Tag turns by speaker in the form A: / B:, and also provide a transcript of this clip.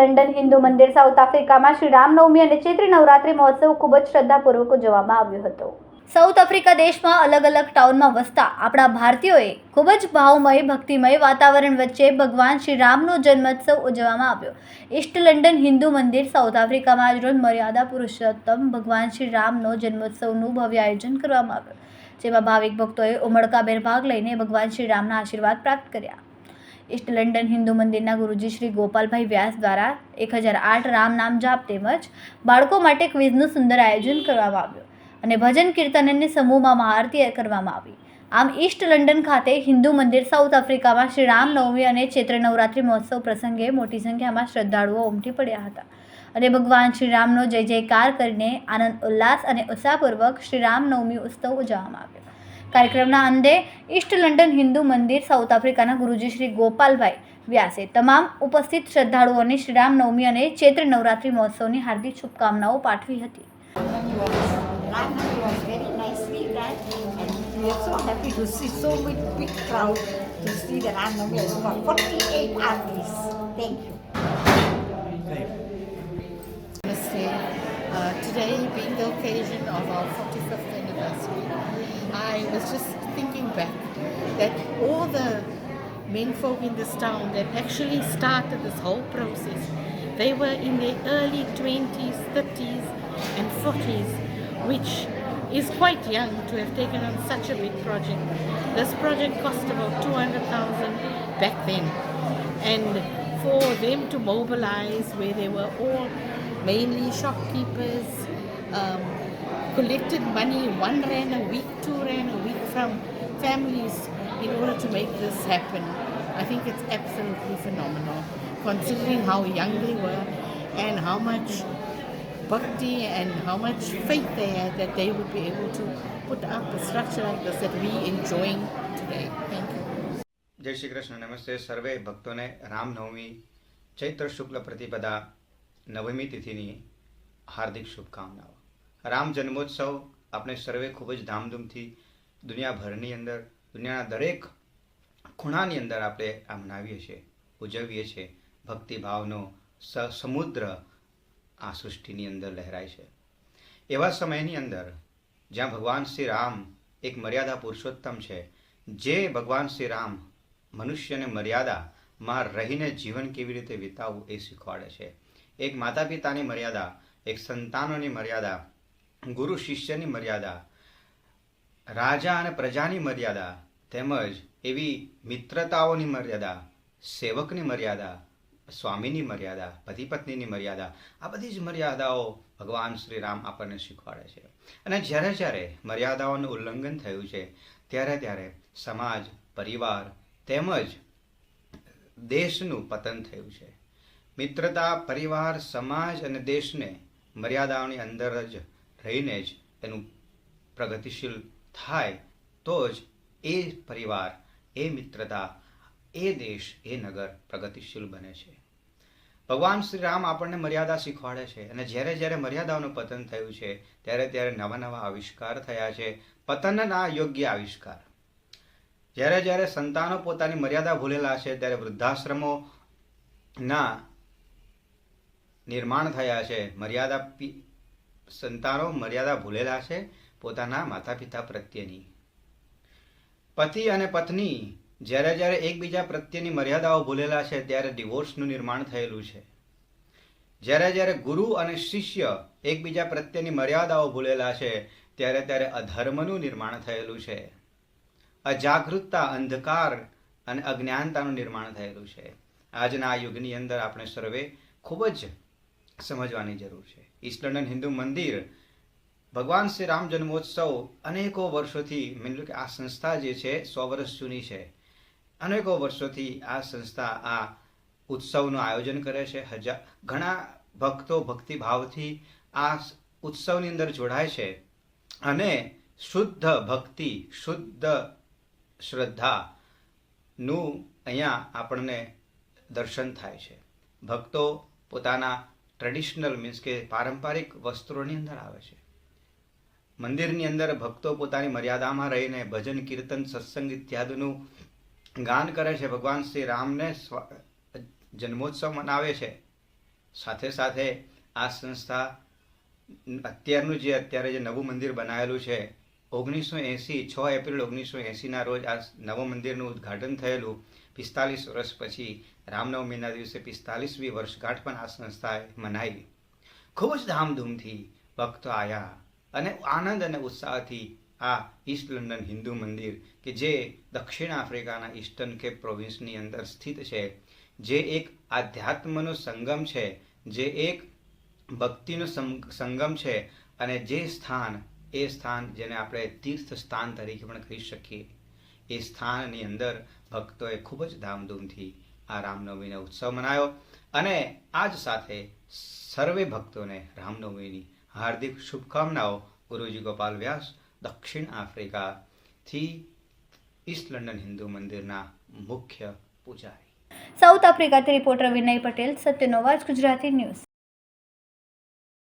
A: London Hindu મંદિર south આફ્રિકામાં શ્રી રામનવમી અને ચૈત્રી નવરાત્રિ મહોત્સવ ખૂબ જ શ્રદ્ધાપૂર્વક ઉજવવામાં આવ્યો હતો. સાઉથ આફ્રિકા દેશમાં અલગ અલગ ટાઉનમાં વસતા આપણા ભારતીયોએ ખૂબ જ ભાવમય, ભક્તિમય વાતાવરણ વચ્ચે ભગવાન શ્રી રામનો જન્મોત્સવ ઉજવવામાં આવ્યો. ઈસ્ટ લંડન હિન્દુ મંદિર સાઉથ આફ્રિકામાં આજરોજ મર્યાદા પુરુષોત્તમ ભગવાન શ્રી રામનો જન્મોત્સવનું ભવ્ય આયોજન કરવામાં આવ્યું, જેમાં ભાવિક ભક્તોએ ઉમળકાભેર ભાગ લઈને ભગવાન શ્રી રામના આશીર્વાદ પ્રાપ્ત કર્યા. ઈસ્ટ લંડન હિન્દુ મંદિરના ગુરુજી શ્રી ગોપાલભાઈ વ્યાસ દ્વારા એક હજાર આઠ રામ નામ જાપ તેમજ બાળકો માટે ક્વિઝનું સુંદર આયોજન કરવામાં આવ્યું અને ભજન કીર્તન અને સમૂહમાં મહાઆરતી કરવામાં આવી. આમ ઈસ્ટ લંડન ખાતે હિન્દુ મંદિર સાઉથ આફ્રિકામાં શ્રી રામનવમી અને ચૈત્ર નવરાત્રિ મહોત્સવ પ્રસંગે મોટી સંખ્યામાં શ્રદ્ધાળુઓ ઉમટી પડ્યા હતા. અને ભગવાન શ્રી રામનો જય જયકાર કરીને આનંદ ઉલ્લાસ અને ઉત્સાહપૂર્વક શ્રી રામનવમી ઉત્સવ ઉજવવામાં આવ્યો. કાર્યક્રમના અંતે ઈસ્ટ લંડન હિન્દુ મંદિર સાઉથ આફ્રિકાના ગુરુજી શ્રી ગોપાલભાઈ વ્યાસે તમામ ઉપસ્થિત શ્રદ્ધાળુઓને શ્રી રામનવમી અને ચૈત્ર નવરાત્રિ મહોત્સવની હાર્દિક શુભકામનાઓ પાઠવી હતી
B: London was very nicely done and we are so happy to see so many big crowd to see the Ramnami. It's about 48 artists. Thank you.
C: Namaste. Uh, today being the occasion of our 45th anniversary, I was just thinking back that all the men folk in this town that actually started this whole process, they were in their early 20s, 30s and 40s, which is quite young to have taken on such a big project. This project cost about 200,000 back then. And for them to mobilize where they were all mainly shopkeepers, um, collected money, one rand a week, two rand a week from families in order to make this happen. I think it's absolutely phenomenal considering how young they were and how much bhakti and how much faith they had that they would be able to put up a structure like this that we enjoying today. Thank you.
D: જય શ્રી કૃષ્ણ નમસ્તે સર્વે ભક્તોને રામનવમી ચૈત્ર શુક્લ પ્રતિપદા નવમી તિથિની હાર્દિક શુભકામનાઓ રામ જન્મોત્સવ આપણે સર્વે ખૂબ જ ધામધૂમથી દુનિયાભરની અંદર, દુનિયાના દરેક ખૂણાની અંદર આપણે આ મનાવીએ છીએ, ઉજવીએ છીએ. ભક્તિભાવનો સમુદ્ર આ સૃષ્ટિની અંદર લહેરાય છે. એવા સમયની અંદર જ્યાં ભગવાન શ્રી રામ એક મર્યાદા પુરુષોત્તમ છે, જે ભગવાન શ્રી રામ મનુષ્યને મર્યાદામાં રહીને જીવન કેવી રીતે વિતાવવું એ શીખવાડે છે. એક માતા પિતાની મર્યાદા, એક સંતાનોની મર્યાદા ગુરુ શિષ્યની મર્યાદા, રાજા અને પ્રજાની મર્યાદા, તેમજ એવી મિત્રતાઓની મર્યાદા, સેવકની મર્યાદા, સ્વામીની મર્યાદા પતિ પત્નીની મર્યાદા, આ બધી જ મર્યાદાઓ ભગવાન શ્રી રામ આપણને શીખવાડે છે. અને જ્યારે જ્યારે મર્યાદાઓનું ઉલ્લંઘન થયું છે, ત્યારે ત્યારે સમાજ, પરિવાર તેમજ દેશનું પતન થયું છે. મિત્રતા, પરિવાર, સમાજ અને દેશને મર્યાદાઓની અંદર જ રહીને જ એનું પ્રગતિશીલ થાય, તો જ એ પરિવાર, એ મિત્રતા, એ દેશ, એ નગર પ્રગતિશીલ બને છે. ભગવાન શ્રી રામ આપણને મર્યાદા શીખવાડે છે અને જ્યારે જ્યારે મર્યાદાઓનું પતન થયું છે, ત્યારે ત્યારે નવા નવા આવિષ્કાર થયા છે, પતનના યોગ્ય આવિષ્કાર. જ્યારે જ્યારે સંતાનો પોતાની મર્યાદા ભૂલેલા છે, ત્યારે વૃદ્ધાશ્રમોના નિર્માણ થયા છે, મર્યાદા સંતાનો મર્યાદા ભૂલેલા છે પોતાના માતા પિતા પ્રત્યેની. પતિ અને પત્ની જ્યારે જ્યારે એકબીજા પ્રત્યેની મર્યાદાઓ ભૂલેલા છે ત્યારે ડિવોર્સનું નિર્માણ થયેલું છે. જ્યારે જ્યારે ગુરુ અને શિષ્ય એકબીજા પ્રત્યેની મર્યાદાઓ ભૂલેલા છે ત્યારે ત્યારે અધર્મનું નિર્માણ થયેલું છે. અજાગૃતતા, અંધકાર અને અજ્ઞાનતાનું નિર્માણ થયેલું છે. આજના આ યુગની અંદર આપણે સર્વે ખૂબ જ સમજવાની જરૂર છે. ઈસ્ટ લંડન હિન્દુ મંદિર, ભગવાન શ્રી રામ જન્મોત્સવ અનેકો વર્ષોથી મેં કે આ સંસ્થા જે છે, સો વર્ષ જૂની છે. અનેકો વર્ષોથી આ સંસ્થા આ ઉત્સવનું આયોજન કરે છે. હજાર ઘણા ભક્તો ભક્તિભાવથી આ ઉત્સવની અંદર જોડાય છે. અને શુદ્ધ ભક્તિ, શુદ્ધ શ્રદ્ધાનું અહીંયા આપણને દર્શન થાય છે. ભક્તો પોતાના ટ્રેડિશનલ મીન્સ કે પારંપરિક વસ્ત્રોની અંદર આવે છે. મંદિરની અંદર ભક્તો પોતાની મર્યાદામાં રહીને ભજન, કીર્તન, સત્સંગ ઇત્યાદિનું ગાન કરે છે. ભગવાન શ્રી રામને સ્વ- જન્મોત્સવ મનાવે છે. સાથે સાથે આ સંસ્થા અત્યારનું જે, અત્યારે જે નવું મંદિર બનાવેલું છે, ઓગણીસો એંસી, છ એપ્રિલ ઓગણીસો એંસીના રોજ આ નવું મંદિરનું ઉદ્ઘાટન થયેલું. પિસ્તાલીસ વર્ષ પછી રામનવમીના દિવસે પિસ્તાલીસમી વર્ષગાંઠ પણ આ સંસ્થાએ મનાવી. ખૂબ જ ધામધૂમથી ભક્તો આવ્યા અને આનંદ અને ઉત્સાહથી આ ઈસ્ટ લંડન હિન્દુ મંદિર, કે જે દક્ષિણ આફ્રિકાના ઈસ્ટર્ન કેપ પ્રોવિન્સની અંદર સ્થિત છે, જે એક આધ્યાત્મનો સંગમ છે, જે એક ભક્તિનો સંગમ છે અને જે સ્થાન, એ સ્થાન જેને આપણે તીર્થ સ્થાન તરીકે પણ કહી શકીએ. એ સ્થાનની અંદર ભક્તોએ ખૂબ જ ધામધૂમથી આ રામનવમીનો ઉત્સવ મનાયો અને આ જ સાથે સર્વે ભક્તોને રામનવમીની હાર્દિક શુભકામનાઓ ગુરુજી ગોપાલ વ્યાસ, દક્ષિણ આફ્રિકાથી ઈસ્ટ લંડન હિન્દુ મંદિરના મુખ્ય પૂજારી.
A: સાઉથ આફ્રિકાથી રિપોર્ટર વિનય પટેલ સત્યનો વાજ ગુજરાતી ન્યૂઝ.